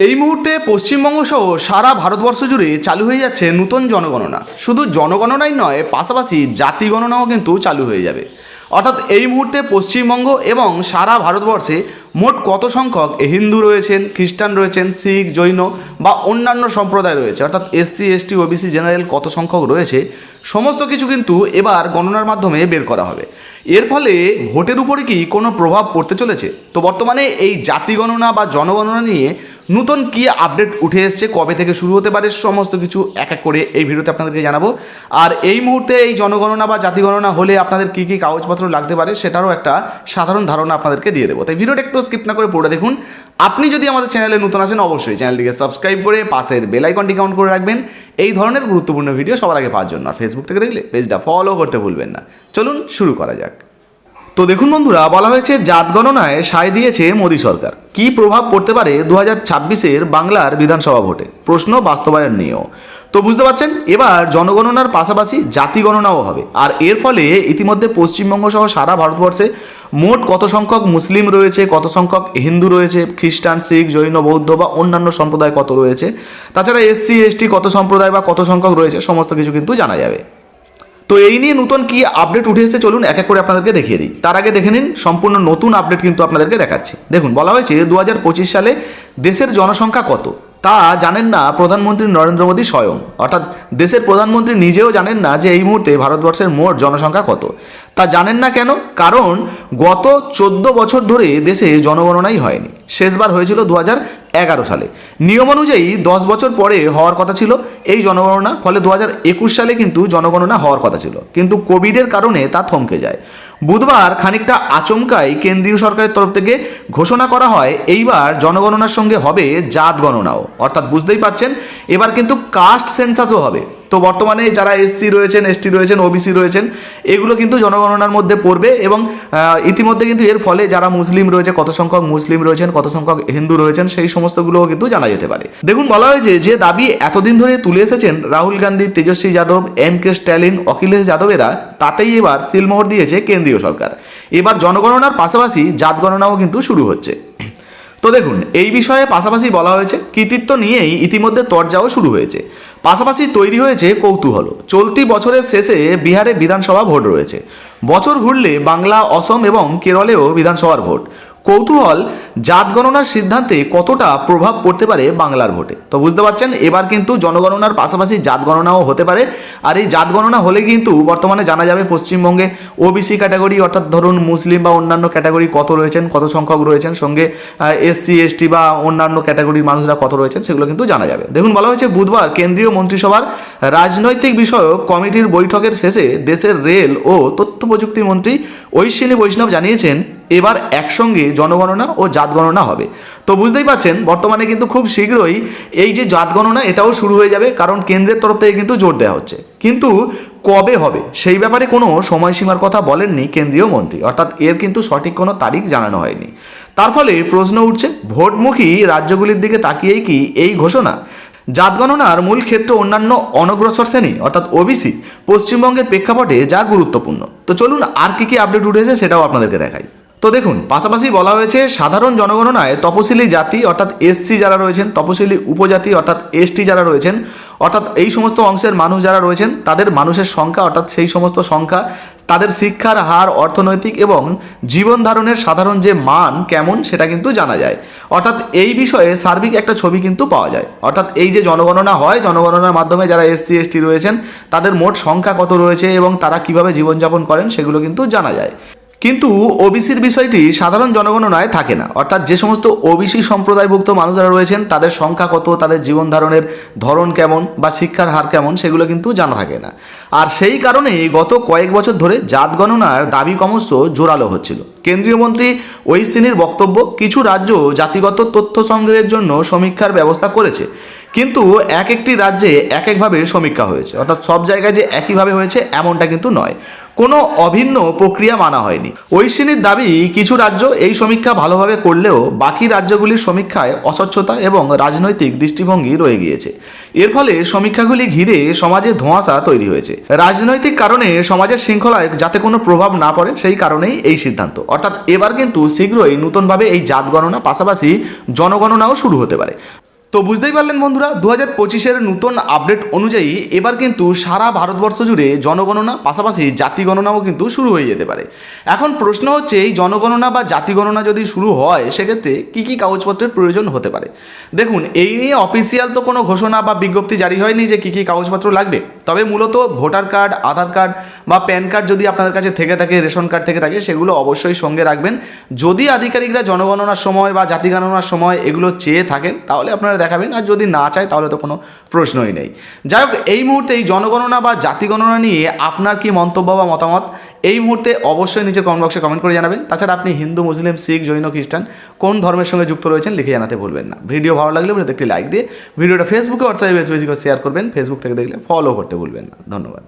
এই মুহূর্তে পশ্চিমবঙ্গ সহ সারা ভারতবর্ষ জুড়ে চালু হয়ে যাচ্ছে নূতন জনগণনা। শুধু জনগণনাই নয়, পাশাপাশি জাতি গণনাও কিন্তু চালু হয়ে যাবে। অর্থাৎ এই মুহূর্তে পশ্চিমবঙ্গ এবং সারা ভারতবর্ষে মোট কত সংখ্যক হিন্দু রয়েছেন, খ্রিস্টান রয়েছেন, শিখ, জৈন বা অন্যান্য সম্প্রদায় রয়েছে, অর্থাৎ এসসি, এসটি, ওবিসি, জেনারেল কত সংখ্যক রয়েছে, সমস্ত কিছু কিন্তু এবার গণনার মাধ্যমে বের করা হবে। এর ফলে ভোটের উপরে কি কোনো প্রভাব পড়তে চলেছে? তো বর্তমানে এই জাতি গণনা বা জনগণনা নিয়ে নতুন কি আপডেট উঠে এসছে, কবে থেকে শুরু হতে পারে, সমস্ত কিছু এক এক করে এই ভিডিওতে আপনাদেরকে জানাব। আর এই মুহূর্তে এই জনগণনা বা জাতিগণনা হলে আপনাদের কী কী কাগজপত্র লাগতে পারে, সেটারও একটা সাধারণ ধারণা আপনাদেরকে দিয়ে দেবো। তাই ভিডিওটা একটু স্কিপ না করে পড়ে দেখুন। আপনি যদি আমাদের চ্যানেলে নতুন আছেন, অবশ্যই চ্যানেলটিকে সাবস্ক্রাইব করে পাশের বেল আইকনটি কাউন্ট করে রাখবেন। এই ধরনের গুরুত্বপূর্ণ ভিডিও সবার আগে পাওয়ার জন্য। আর ফেসবুক থেকে দেখলে পেজটা ফলো করতে ভুলবেন না। চলুন শুরু করা যাক। তো দেখুন বন্ধুরা, বলা হয়েছে জাত গণনায় সায় দিয়েছে মোদী সরকার। কি প্রভাব পড়তে পারে দু হাজার ছাব্বিশের বাংলার বিধানসভা ভোটে? প্রশ্ন বাস্তবায়ন নিয়েও। তো বুঝতে পারছেন? এবার জনগণনার পাশাপাশি জাতি গণনাও হবে। আর এর ফলে ইতিমধ্যে পশ্চিমবঙ্গ সহ সারা ভারতবর্ষে মোট কত সংখ্যক মুসলিম রয়েছে, কত সংখ্যক হিন্দু রয়েছে, খ্রিস্টান, শিখ, জৈন, বৌদ্ধ বা অন্যান্য সম্প্রদায় কত রয়েছে? তাছাড়া এসসি, এসটি কত সম্প্রদায় বা কত সংখ্যক রয়েছে, সমস্ত কিছু কিন্তু জানা যাবে। তো এই নিয়ে নতুন কি আপডেট উঠে এসেছে চলুন এক এক করে আপনাদেরকে দেখিয়ে দিই। তার আগে দেখে নিন, সম্পূর্ণ নতুন আপডেট কিন্তু আপনাদেরকে দেখাচ্ছি। দেখুন, বলা হয়েছে দু হাজার পঁচিশ সালে দেশের জনসংখ্যা কত? তা জানেন না প্রধানমন্ত্রী নরেন্দ্র মোদী স্বয়ং। অর্থাৎ দেশের প্রধানমন্ত্রী নিজেও জানেন না যে এই মুহূর্তে ভারতবর্ষের মোট জনসংখ্যা কত। তা জানেন না কেন? কারণ গত চোদ্দ বছর ধরে দেশে জনগণনাই হয়নি। শেষবার হয়েছিল দু হাজার এগারো সালে। নিয়ম অনুযায়ী দশ বছর পরে হওয়ার কথা ছিল, এই জনগণনা, ফলে দু সালে কিন্তু জনগণনা হওয়ার কথা ছিল। কিন্তু কোভিডের কারণে তা থমকে যায়। বুধবার খানিকটা আচমকাই কেন্দ্রীয় সরকারের তরফ থেকে ঘোষণা করা হয়, এইবার জনগণনার সঙ্গে হবে জাত গণনাও। অর্থাৎ বুঝতেই পাচ্ছেন এবার কিন্তু কাস্ট সেন্সাসও হবে। তো বর্তমানে যারা এসসি রয়েছেন এসটি রয়েছেন ওবিসি রয়েছেন, এগুলো কিন্তু জনগণনার মধ্যে পড়বে এবং ইতিমধ্যে কিন্তু এর ফলে যারা মুসলিম রয়েছে, কত সংখ্যক মুসলিম রয়েছেন, কত সংখ্যক হিন্দু রয়েছেন, সেই সমস্তগুলোও কিন্তু জানা যেতে পারে। দেখুন, বলা হয়েছে যে দাবি এতদিন ধরে তুলে এসেছেন রাহুল গান্ধী, তেজস্বী যাদব, এম কে স্ট্যালিন, অখিলেশ যাদবেরা তাতেই এবার সিলমোহর দিয়েছে কেন্দ্রীয় সরকার। এবার জনগণনার পাশাপাশি জাত গণনাও কিন্তু শুরু হচ্ছে। তো দেখুন, এই বিষয়ে পাশাপাশি বলা হয়েছে, কৃতিত্ব নিয়েই ইতিমধ্যে তরজাও শুরু হয়েছে। পাশাপাশি তৈরি হয়েছে কৌতূহল। চলতি বছরের শেষে বিহারে বিধানসভা ভোট রয়েছে। বছর ঘুরলে বাংলা, অসম এবং কেরলেও বিধানসভার ভোট। কৌতূহল জাত গণনার সিদ্ধান্তে কতটা প্রভাব পড়তে পারে বাংলার ভোটে? তো বুঝতে পারছেন, এবার কিন্তু জনগণনার পাশাপাশি জাত গণনাও হতে পারে। আর এই জাত গণনা হলে কিন্তু বর্তমানে জানা যাবে পশ্চিমবঙ্গে ওবিসি ক্যাটাগরি অর্থাৎ ধরুন মুসলিম বা অন্যান্য ক্যাটাগরি কত রয়েছেন, কত সংখ্যক রয়েছেন, সঙ্গে এসসি এসটি বা অন্যান্য ক্যাটাগরির মানুষরা কত রয়েছেন, সেগুলো কিন্তু জানা যাবে। দেখুন, বলা হয়েছে বুধবার কেন্দ্রীয় মন্ত্রিসভার রাজনৈতিক বিষয়ক কমিটির বৈঠকের শেষে দেশের রেল ও তথ্য প্রযুক্তি মন্ত্রী ঐশ্বিনী বৈষ্ণব জানিয়েছেন এবার একসঙ্গে জনগণনা ও জাত গণনা হবে। তো বুঝতেই পাচ্ছেন বর্তমানে কিন্তু খুব শীঘ্রই এই যে জাত গণনা এটাও শুরু হয়ে যাবে, কারণ কেন্দ্রের তরফ থেকে কিন্তু জোর দেওয়া হচ্ছে। কিন্তু কবে হবে, সেই ব্যাপারে কোনো সময়সীমার কথা বলেননি কেন্দ্রীয় মন্ত্রী, অর্থাৎ এর কিন্তু সঠিক কোনো তারিখ জানানো হয়নি। তার ফলে প্রশ্ন উঠছে, ভোটমুখী রাজ্যগুলির দিকে তাকিয়েই কি এই ঘোষণা? জাত গণনার মূল ক্ষেত্র অন্যান্য অনগ্রসর শ্রেণি, অর্থাৎ ওবিসি পশ্চিমবঙ্গের প্রেক্ষাপটে যা গুরুত্বপূর্ণ। তো চলুন আর কি কি আপডেট উঠেছে সেটাও আপনাদেরকে দেখাই। তো দেখুন, পাশাপাশি বলা হয়েছে, সাধারণ জনগণনায় তপশিলি জাতি, অর্থাৎ এসসি যারা রয়েছেন, তপশিলি উপজাতি, অর্থাৎ এসটি যারা রয়েছেন, অর্থাৎ এই সমস্ত অংশের মানুষ যারা রয়েছেন, তাদের মানুষের সংখ্যা, অর্থাৎ সেই সমস্ত সংখ্যা, তাদের শিক্ষার হার অর্থনৈতিক এবং জীবন ধারণের সাধারণ যে মান কেমন, সেটা কিন্তু জানা যায়। অর্থাৎ এই বিষয়ে সার্বিক একটা ছবি কিন্তু পাওয়া যায়। অর্থাৎ এই যে জনগণনা হয়, জনগণনার মাধ্যমে যারা এসসি, এসটি রয়েছেন, তাদের মোট সংখ্যা কত রয়েছে এবং তারা কীভাবে জীবনযাপন করেন, সেগুলো কিন্তু জানা যায়। কিন্তু ওবিসির বিষয়টি সাধারণ জনগণনায় থাকে না। অর্থাৎ যে সমস্ত ওবিসি সম্প্রদায়ভুক্ত মানুষরা রয়েছেন, তাদের সংখ্যা কত, তাদের জীবন ধারণের ধরন কেমন বা শিক্ষার হার কেমন, সেগুলো কিন্তু জানা থাকে না। আর সেই কারণেই গত কয়েক বছর ধরে জাত গণনার দাবি ক্রমশ জোরালো হচ্ছিল। কেন্দ্রীয় মন্ত্রী ওইসিনির বক্তব্য, কিছু রাজ্য জাতিগত তথ্য সংগ্রহের জন্য সমীক্ষার ব্যবস্থা করেছে। কিন্তু এক একটি রাজ্যে এক একভাবে সমীক্ষা হয়েছে। অর্থাৎ সব জায়গায় যে একইভাবে হয়েছে, এমনটা কিন্তু নয়। কোনো অভিন্ন প্রক্রিয়া মানা হয়নি। ঐশিনীর দাবি, কিছু রাজ্য এই সমীক্ষা ভালোভাবে করলেও বাকি রাজ্যগুলির সমীক্ষায় অস্বচ্ছতা এবং রাজনৈতিক দৃষ্টিভঙ্গি রয়ে গিয়েছে। এর ফলে সমীক্ষাগুলি ঘিরে সমাজে ধোঁয়াশা তৈরি হয়েছে। রাজনৈতিক কারণে সমাজের শৃঙ্খলায় যাতে কোনো প্রভাব না পড়ে, সেই কারণেই এই সিদ্ধান্ত। অর্থাৎ এবার কিন্তু শীঘ্রই নতুনভাবে এই জাত গণনা পাশাপাশি জনগণনাও শুরু হতে পারে। তো বুঝতেই পারলেন বন্ধুরা দু হাজার পঁচিশের নতুন আপডেট অনুযায়ী এবার কিন্তু সারা ভারতবর্ষ জুড়ে জনগণনা, পাশাপাশি জাতিগণনাও কিন্তু শুরু হয়ে যেতে পারে। এখন প্রশ্ন হচ্ছে, এই জনগণনা বা জাতিগণনা যদি শুরু হয়, সেক্ষেত্রে কী কী কাগজপত্রের প্রয়োজন হতে পারে? দেখুন, এই নিয়ে অফিসিয়াল তো কোনো ঘোষণা বা বিজ্ঞপ্তি জারি হয়নি যে কী কী কাগজপত্র লাগবে। তবে মূলত ভোটার কার্ড, আধার কার্ড বা প্যান কার্ড যদি আপনাদের কাছে থেকে থাকে, রেশন কার্ড থেকে থাকে, সেগুলো অবশ্যই সঙ্গে রাখবেন। যদি আধিকারিকরা জনগণনার সময় বা জাতি গণনার সময় এগুলো চেয়ে থাকেন, তাহলে আপনারা দেখাবেন। আর যদি না চায়, তাহলে তো কোনো প্রশ্নই নেই। যাই হোক, এই মুহূর্তে এই জনগণনা বা জাতিগণনা নিয়ে আপনার কি মন্তব্য বা মতামত? এই মুহূর্তে অবশ্যই নিজের কমেন্ট বক্সে কমেন্ট করে জানাবেন। তাছাড়া আপনি হিন্দু, মুসলিম, শিখ, জৈন, খ্রিস্টান কোন ধর্মের সঙ্গে যুক্ত রয়েছেন লিখে জানাতে ভুলবেন না। ভিডিও ভালো লাগলে ভিডিওতে একটি লাইক দিয়ে ভিডিওটা ফেসবুকে হোয়াটসঅ্যাপে বেশি বেশি করে শেয়ার করবেন। ফেসবুক থেকে দেখলে ফলো করতে ভুলবেন না। ধন্যবাদ।